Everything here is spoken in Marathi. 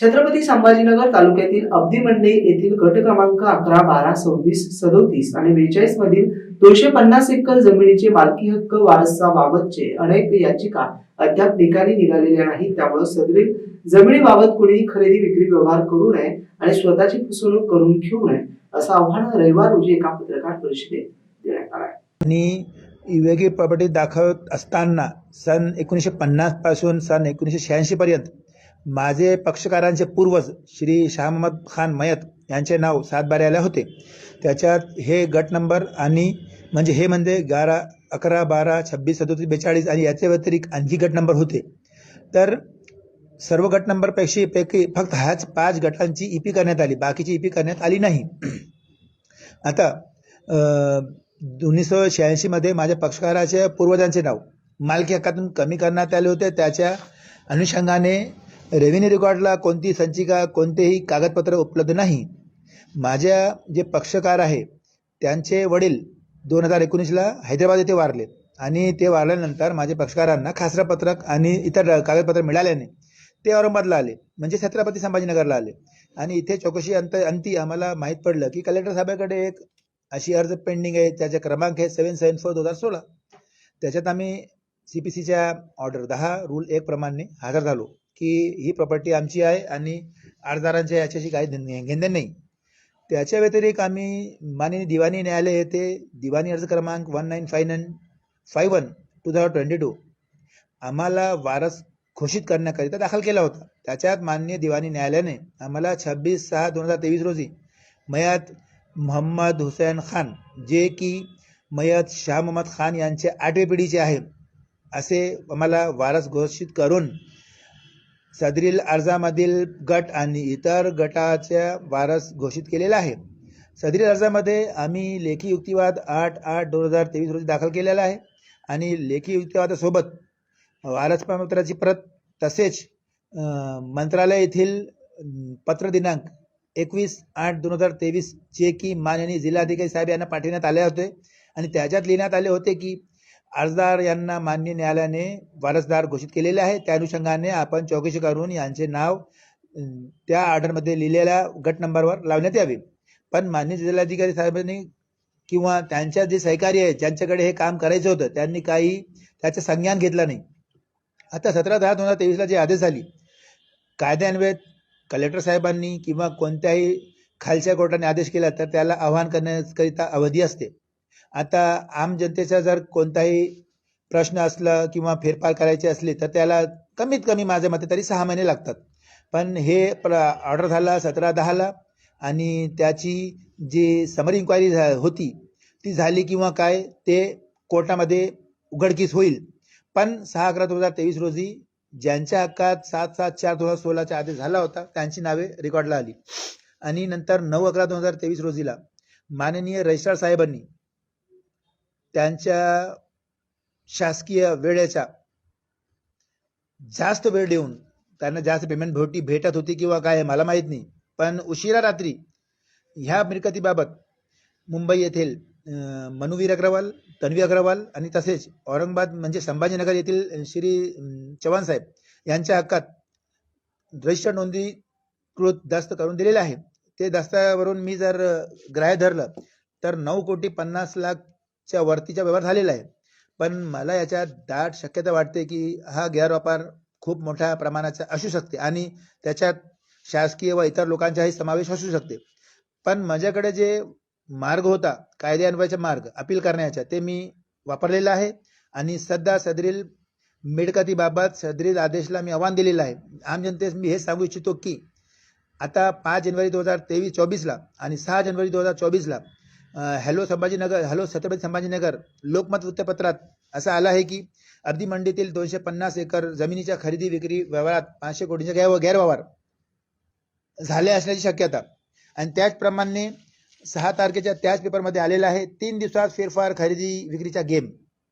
छत्रपती संभाजीनगर तालुक्यातील अब्दी मंडई येथील गट क्रमांक अकरा बारा सव्वीस सदोतीस आणि बेचाळीस मधील दोनशे पन्नास एकर जमिनीचे मालकी हक्क वारसा अनेक याचिका अद्याप निकाली निघालेल्या नाहीत त्यामुळे सदरील जमिनीबाबत कुणीही खरेदी विक्री व्यवहार करू नये आणि स्वतःची फसवणूक करून घेऊ नये असं आव्हान रविवार रोजी एका पत्रकार परिषदेत देण्यात आलं आहे. आणि वेगळी प्रॉपर्टी दाखवत असताना सन एकोणीसशे पन्नासपासून सन एकोणीसशे शहाऐंशीपर्यंत माझे पक्षकारांचे पूर्वज श्री शहामद खान मयत यांचे नाव सातबाऱ्याला होते. त्याच्यात हे गट नंबर आणि म्हणजे हे म्हणजे गारा अकरा बारा छब्बीस सदोतीस बेचाळीस आणि याच्या व्यतिरिक्त आणखी गट नंबर होते. तर सर्व गट नंबरपैकी पैकी फक्त ह्याच पाच गटांची ई पी करण्यात आली. बाकीची ई पी करण्यात आली नाही. आता उन्नीसशे शहाऐंशीमध्ये माझ्या पक्षकाराच्या पूर्वजांचे नाव मालकी हक्कातून कमी करण्यात आले होते. त्याच्या अनुषंगाने रेव्हेन्यू रेकॉर्डला कोणती संचिका कोणतेही कागदपत्र उपलब्ध नाही. माझ्या जे पक्षकार आहे त्यांचे वडील दोन हजार एकोणीसला हैदराबाद येथे वारले आणि ते वारल्यानंतर माझ्या पक्षकारांना खासरा पत्रक आणि इतर कागदपत्र मिळाल्याने ते औरंगाबादला आले म्हणजे छत्रपती संभाजीनगरला आले. आणि इथे चौकशी अंत अंती आम्हाला माहीत पडलं की कलेक्टर साहेबाकडे एक अशी अर्ज पेंडिंग आहे त्याचा क्रमांक आहे सेवन सेवन फोर दोन हजार सोळा. त्याच्यात आम्ही सी पी सीच्या ऑर्डर दहा रूल एक प्रमाणे हजर झालो. की ही प्रॉपर्टी आमची आहे आणि अर्जदारांच्या याच्याशी काही घेणं घेणं नाही. त्याच्या व्यतिरिक्त आम्ही माननीय दिवाणी न्यायालय येथे दिवाणी अर्ज क्रमांक one nine five nine five one two thousand twenty two आम्हाला वारस घोषित करण्याकरिता दाखल केला होता. त्याच्यात माननीय दिवाणी न्यायालयाने आम्हाला छब्बीस सहा दोन हजार तेवीस रोजी मयात मोहम्मद हुसैन खान जे की मयत शाह मोहम्मद खान यांचे आठवे पिढीचे आहे असे आम्हाला वारस घोषित करून सदरील अर्जामधील गट आणि इतर गटाच्या वारस घोषित केलेला आहे. सदरील अर्जामध्ये आम्ही लेखी युक्तिवाद आठ आठ दोन हजार तेवीस रोजी दाखल केलेला आहे आणि लेखी युक्तिवादासोबत वारस प्रमाणपत्राची प्रत तसेच मंत्रालय येथील पत्र दिनांक एकवीस आठ दोन हजार तेवीस जे की माननीय जिल्हाधिकारी साहेब यांना पाठविण्यात आले होते आणि त्याच्यात लिहिण्यात आले होते की अर्जदार यांना मान्य न्यायालयाने वारसदार घोषित केलेले आहे. त्या अनुषंगाने आपण चौकशी करून यांचे नाव त्या ऑर्डरमध्ये लिहिलेल्या गट नंबरवर लावण्यात यावे. पण मान्य जिल्हाधिकारी साहेबांनी किंवा त्यांच्या जे सहकारी आहेत ज्यांच्याकडे हे काम करायचं होतं त्यांनी काही त्याचं संज्ञान घेतलं नाही. आता सतरा दहा दोन हजार तेवीसला जे आदेश झाली कायद्यान्वये कलेक्टर साहेबांनी किंवा कोणत्याही खालच्या कोर्टाने आदेश केला तर त्याला आव्हान करण्याकरिता अवधी असते. आता आम जनतेचा जर कोणताही प्रश्न असला किंवा फेरफार करायचे असले तर त्याला कमीत कमी माझ्या मते तरी सहा महिने लागतात. पण हे प्र ऑर्डर झाला सतरा दहाला आणि त्याची जी समर इन्क्वायरी झा होती ती झाली किंवा काय ते कोर्टामध्ये उघडकीस होईल. पण सहा अकरा दोन हजार तेवीस रोजी ज्यांच्या हक्कात सात सात चार दोन हजार सोळाच्या आदेश झाला होता त्यांची नावे रेकॉर्डला आली. आणि नंतर नऊ अकरा दोन हजार तेवीस रोजीला माननीय रजिस्ट्रार साहेबांनी त्यांच्या शासकीय वेळेच्या जास्त वेळ देऊन त्यांना जास्त पेमेंट भेटी भेटत होती किंवा काय मला माहीत नाही. पण उशिरा रात्री ह्या मिळकतीबाबत मुंबई येथील मनुवीर अग्रवाल तन्वी अग्रवाल आणि तसेच औरंगाबाद म्हणजे संभाजीनगर येथील श्री चव्हाणसाहेब चव्हाण साहेब यांच्या हक्कात रजिस्टर नोंदणीकृत दस्त करून दिलेले आहे. ते दस्तावरून मी जर ग्राह्य धरलं तर नऊ कोटी पन्नास लाख च्या वरतीचा व्यवहार झालेला आहे. पण मला याच्यात दाट शक्यता वाटते की हा गैरव्यापार खूप मोठ्या प्रमाणाचा असू शकते आणि त्याच्यात शासकीय व इतर लोकांचाही समावेश असू शकते. पण माझ्याकडे जे मार्ग होता कायद्यान्वयाचा मार्ग अपील करण्याचा ते मी वापरलेला आहे आणि सध्या सदरील मिळकतीबाबत सदरील आदेशला मी आव्हान दिलेलं आहे. आम जनतेस मी हे सांगू इच्छितो की आता पाच जानेवारी दोन हजार तेवीस चोवीसला आणि सहा जानेवारी दोन हजार चोवीसला हॅलो संभाजीनगर हॅलो छत्रपती संभाजीनगर लोकमत वृत्तपत्रात असं आलं आहे की अर्धी मंडीतील दोनशे पन्नास एकर जमिनीच्या खरेदी विक्री व्यवहारात पाचशे कोटींचा गैर गैरव्यवहार झाले असण्याची शक्यता. आणि त्याचप्रमाणे सहा तारखेच्या त्याच पेपरमध्ये आलेला आहे तीन दिवसात फेरफार खरेदी विक्रीचा गेम.